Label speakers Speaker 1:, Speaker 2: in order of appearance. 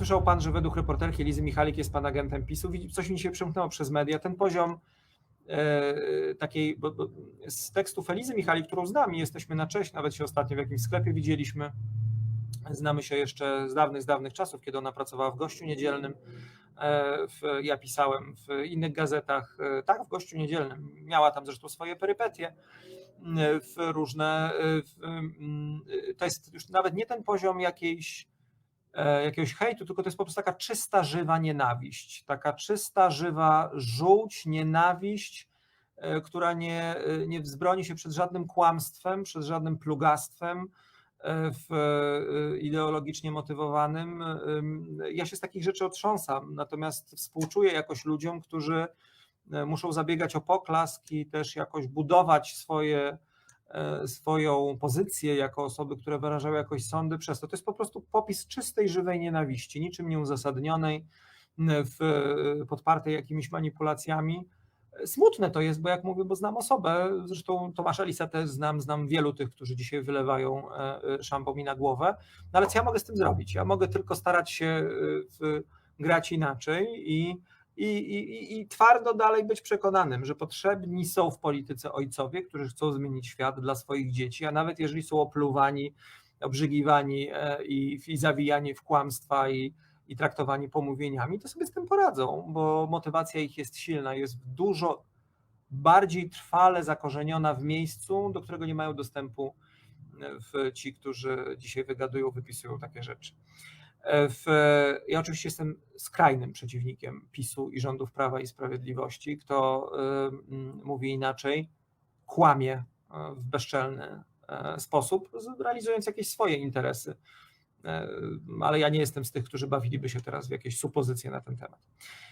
Speaker 1: słyszał pan, że według reporterki Lizy Michalik jest pan agentem PiSu? Coś mi się przemknęło przez media. Ten poziom e, takiej, bo, bo z tekstów Elizy Michalik, którą znam i jesteśmy na cześć, nawet się ostatnio w jakimś sklepie widzieliśmy. Znamy się jeszcze z dawnych, z dawnych czasów, kiedy ona pracowała w Gościu Niedzielnym. E, W, ja pisałem w innych gazetach, e, tak, w Gościu Niedzielnym. Miała tam zresztą swoje perypetie w różne. e, W, to jest już nawet nie ten poziom jakiejś, jakiegoś hejtu, tylko to jest po prostu taka czysta, żywa nienawiść. Taka czysta, żywa żółć, nienawiść, e, która nie, e, nie wzbroni się przed żadnym kłamstwem, przed żadnym plugastwem e, w, e, ideologicznie motywowanym. Ym, Ja się z takich rzeczy otrząsam, natomiast współczuję jakoś ludziom, którzy e, muszą zabiegać o poklask i też jakoś budować swoje, e, swoją pozycję jako osoby, które wyrażały jakoś sądy przez to. To jest po prostu popis czystej, żywej nienawiści, niczym nieuzasadnionej, w, podpartej jakimiś manipulacjami. Smutne to jest, bo jak mówię, bo znam osobę, zresztą Tomasza Lisa też znam, znam wielu tych, którzy dzisiaj wylewają e, e, szampon mi na głowę, no ale co ja mogę z tym zrobić? Ja mogę tylko starać się e, grać inaczej i, i, i, i twardo dalej być przekonanym, że potrzebni są w polityce ojcowie, którzy chcą zmienić świat dla swoich dzieci, a nawet jeżeli są opluwani, obrzygiwani e, i, i zawijani w kłamstwa i, i traktowani pomówieniami, to sobie z tym poradzą, bo motywacja ich jest silna, jest dużo bardziej trwale zakorzeniona w miejscu, do którego nie mają dostępu e, w ci, którzy dzisiaj wygadują, wypisują takie rzeczy. E, W, ja oczywiście jestem skrajnym przeciwnikiem PiSu i rządów Prawa i Sprawiedliwości. Kto y, mówi inaczej, kłamie e, w bezczelny sposób, realizując jakieś swoje interesy. Ale ja nie jestem z tych, którzy bawiliby się teraz w jakieś supozycje na ten temat.